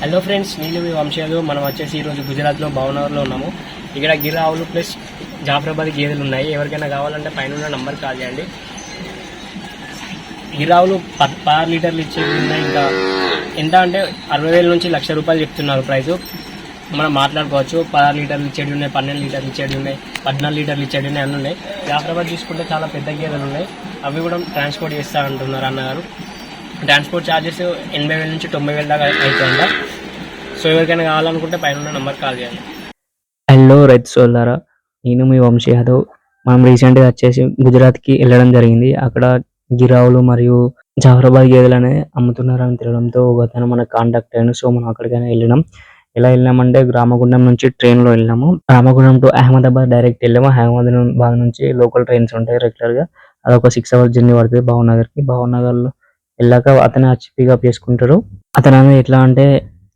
Hello friends నేను మీ వంశాలు మనం వచ్చేసి ఈరోజు గుజరాత్లో భావనగర్లో ఉన్నాము. ఇక్కడ గిరావులు ప్లస్ జాఫరాబాద్ గేదెలు ఉన్నాయి. ఎవరికైనా కావాలంటే పైన ఉన్న నంబర్ కాల్ చేయండి. గిరావులు పద్ పదహారు లీటర్లు ఇచ్చేవి ఉన్నాయి. ఇంకా ఎంత అంటే అరవై వేల నుంచి లక్ష రూపాయలు చెప్తున్నారు ప్రైస్ మనం మాట్లాడుకోవచ్చు. పదహారు లీటర్లు ఇచ్చేవి ఉన్నాయి పన్నెండు లీటర్లు ఇచ్చేవి ఉన్నాయి పద్నాలుగు లీటర్లు ఇచ్చేవి ఉన్నాయి అన్నీ ఉన్నాయి. జాఫరాబాద్ తీసుకుంటే చాలా పెద్ద గేదెలు ఉన్నాయి. అవి కూడా ట్రాన్స్పోర్ట్ చేస్తా అంటున్నారు అన్నగారు. ట్రాన్స్పోర్ట్ ఛార్జెస్ ఎనభై వేల నుంచి తొంభై వేల దాకా అవుతుందంట సో ఎవరికైనా కావాలనుకుంటే పైన నెంబర్ కాల్ చేయండి. హలో రైతు సోల్లారా నేను మీ వంశీ యాదవ్. మనం రీసెంట్గా వచ్చేసి గుజరాత్కి వెళ్ళడం జరిగింది. అక్కడ గిరావులు మరియు జాఫరాబాద్ గేదెలు అనేది అమ్ముతున్నారని తెలియడంతో ఒక మనకు కాంటాక్ట్ అయ్యాను సో మనం అక్కడికైనా వెళ్ళినాం. ఎలా వెళ్ళినామంటే గ్రామగుండం నుంచి ట్రైన్లో లో వెళ్ళినాము. రామగుండం టు అహ్మదాబాద్ డైరెక్ట్ వెళ్ళాము. అహ్మదాబాద్ నుంచి లోకల్ ట్రైన్స్ ఉంటాయి రెగ్యులర్గా. అదొక సిక్స్ అవర్స్ జర్నీ పడుతుంది. భావనగర్కి భావనగర్లో వెళ్ళాక అతనే వచ్చి పికప్ చేసుకుంటారు అతను అనేది ఎట్లా అంటే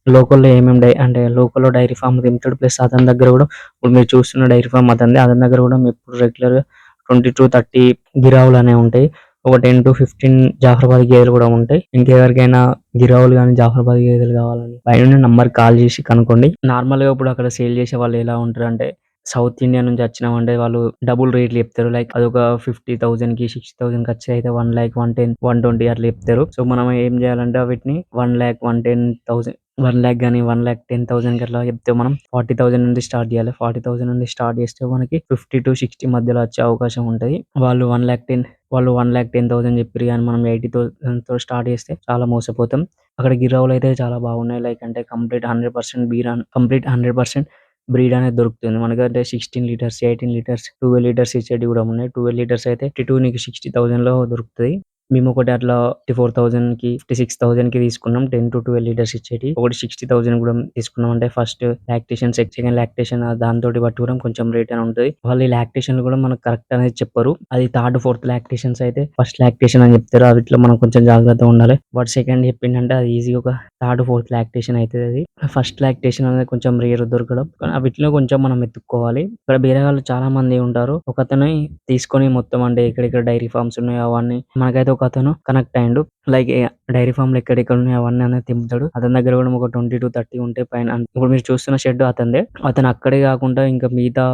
లోకల్లో ఏమేమి డై అంటే లోకల్లో డైరీ ఫామ్ తింటాడు ప్లస్ అతని దగ్గర కూడా ఇప్పుడు మీరు చూస్తున్న డైరీ ఫామ్ అతనిది. అతని దగ్గర కూడా ఎప్పుడు రెగ్యులర్గా ట్వంటీ టు థర్టీ గిరావులు అనేవి ఉంటాయి. ఒక టెన్ టు ఫిఫ్టీన్ జాఫర్బాద్ గేదెలు కూడా ఉంటాయి. ఇంకెవరికైనా గిరావులు కానీ జాఫర్బాద్ గేదెలు కావాలని పైన నంబర్ కాల్ చేసి కనుక్కోండి. నార్మల్గా ఇప్పుడు అక్కడ సేల్ చేసే వాళ్ళు ఎలా ఉంటారు అంటే సౌత్ ఇండియా నుంచి వచ్చినామంటే వాళ్ళు డబుల్ రేట్లు చెప్తారు. లైక్ అదొక ఫిఫ్టీ థౌసండ్కి సిక్స్టీ థౌసండ్కి వచ్చి అయితే one lakh one ten one twenty అట్లా చెప్తారు. సో మనం ఏం చేయాలంటే వీటిని one lakh one ten thousand one lakh కానీ వన్ ల్యాక్ టెన్ థౌసండ్ అట్లా చెప్తే మనం ఫార్టీ థౌసండ్ నుండి స్టార్ట్ చేయాలి. ఫార్టీ థౌసండ్ నుండి స్టార్ట్ చేస్తే మనకి ఫిఫ్టీ టు సిక్స్టీ మధ్యలో వచ్చే అవకాశం ఉంటుంది. వాళ్ళు వన్ ల్యాక్ టెన్ వాళ్ళు వన్ ల్యాక్ టెన్ థౌసండ్ చెప్పారు కానీ మనం ఎయిటీ థౌసండ్తో స్టార్ట్ చేస్తే చాలా మోసపోతాం. అక్కడ గిరావులు అయితే చాలా బాగున్నాయి. లైక్ అంటే complete hundred percent breed complete hundred percent breed అనేది దొరుకుతుంది మనకంటే sixteen litres eighteen litres twelve litres ఇచ్చేటివి కూడా ఉన్నాయి ట్వెల్వ్ లీటర్స్ అయితే ఫిఫ్టీ టూ నీకు సిక్స్టీ థౌసండ్లో దొరుకుతుంది మేము ఒకటి అట్లా ఫిఫ్టీ ఫోర్ థౌసండ్కి ఫిఫ్టీ సిక్స్ థౌసండ్కి తీసుకున్నాం. టెన్ టు ట్వెల్వ్ లీటర్స్ ఇచ్చేటి. ఒకటి సిక్స్టీ థౌసండ్ కూడా తీసుకున్నాం. అంటే ఫస్ట్ లాక్టేషన్ సెకండ్ లాక్టేషన్ దాంతో బట్టి కూడా కొంచెం రేట్ అని ఉంటుంది. వాళ్ళు ఈ లాక్టేషన్ కూడా మనకు కరెక్ట్ అనేది చెప్పరు. అది థర్డ్ ఫోర్త్ లాక్టేషన్స్ అయితే ఫస్ట్ లాక్టేషన్ అని చెప్తారు. వీటిలో మనం కొంచెం జాగ్రత్తగా ఉండాలి. వాడు సెకండ్ చెప్పిందంటే అది ఈజీ ఒక థర్డ్ ఫోర్త్ లాక్టేషన్ అవుతుంది అది. ఫస్ట్ లాక్టేషన్ అనేది కొంచెం రేర్ దొరకడం. కానీ వీటిలో కొంచెం మనం ఎత్తుక్కోవాలి ఇక్కడ వేరే వాళ్ళు చాలా మంది ఉంటారు. ఒకతను తీసుకొని మొత్తం అంటే ఎక్కడెక్కడ డైరీ ఫార్మ్స్ ఉన్నాయో అవన్నీ మనకైతే ఒక అతను కనెక్ట్ అయ్యిండు. లైక్ డైరీ ఫామ్లో ఎక్కడెక్కడ ఉన్నాయో అవన్నీ అనేది తింపుతాడు అతని దగ్గర కూడా ఒక ట్వంటీ టు థర్టీ ఉంటే పైన ఇప్పుడు మీరు చూస్తున్న షెడ్ అతనిదే. అతను అక్కడే కాకుండా ఇంకా మిగతా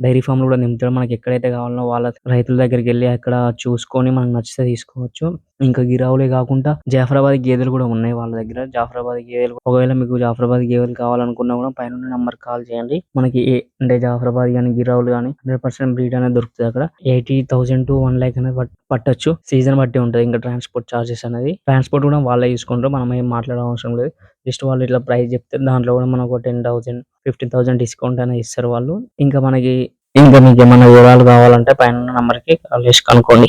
డైరీ ఫామ్లో కూడా నింపుతాడు. మనకి ఎక్కడైతే కావాలో వాళ్ళ రైతుల దగ్గరికి వెళ్ళి అక్కడ చూసుకొని మనకు నచ్చితే తీసుకోవచ్చు. ఇంకా గిరావులే కాకుండా జాఫరాబాద్ గేదెలు కూడా ఉన్నాయి వాళ్ళ దగ్గర. జాఫరాబాద్ గేదెలు ఒకవేళ మీకు జాఫరాబాద్ గేదెలు కావాలనుకున్నా కూడా పైన నంబర్ కాల్ చేయండి. మనకి ఏ అంటే జాఫరాబాద్ కానీ గిరావులు కానీ హండ్రెడ్ పర్సెంట్ బ్రీడ్ అనేది దొరుకుతుంది అక్కడ. Eighty thousand to one lakh అనేది పట్టొచ్చు. సీజన్ బట్టి ఉంటుంది ఇంకా ట్రాన్స్పోర్ట్ చార్జెస్ అనేది. ట్రాన్స్పోర్ట్ కూడా వాళ్ళే తీసుకుంటారు మనం ఏం మాట్లాడే అవసరం లేదు. జస్ట్ వాళ్ళు ఇట్లా ప్రైస్ చెప్తే దాంట్లో కూడా మనకు ten thousand fifteen thousand discount అనేది ఇస్తారు వాళ్ళు. ఇంకా మనకి ఇంకా మీకు ఏమైనా వివరాలు కావాలంటే పైన నంబర్కి కాల్ చేసి కనుక్కోండి.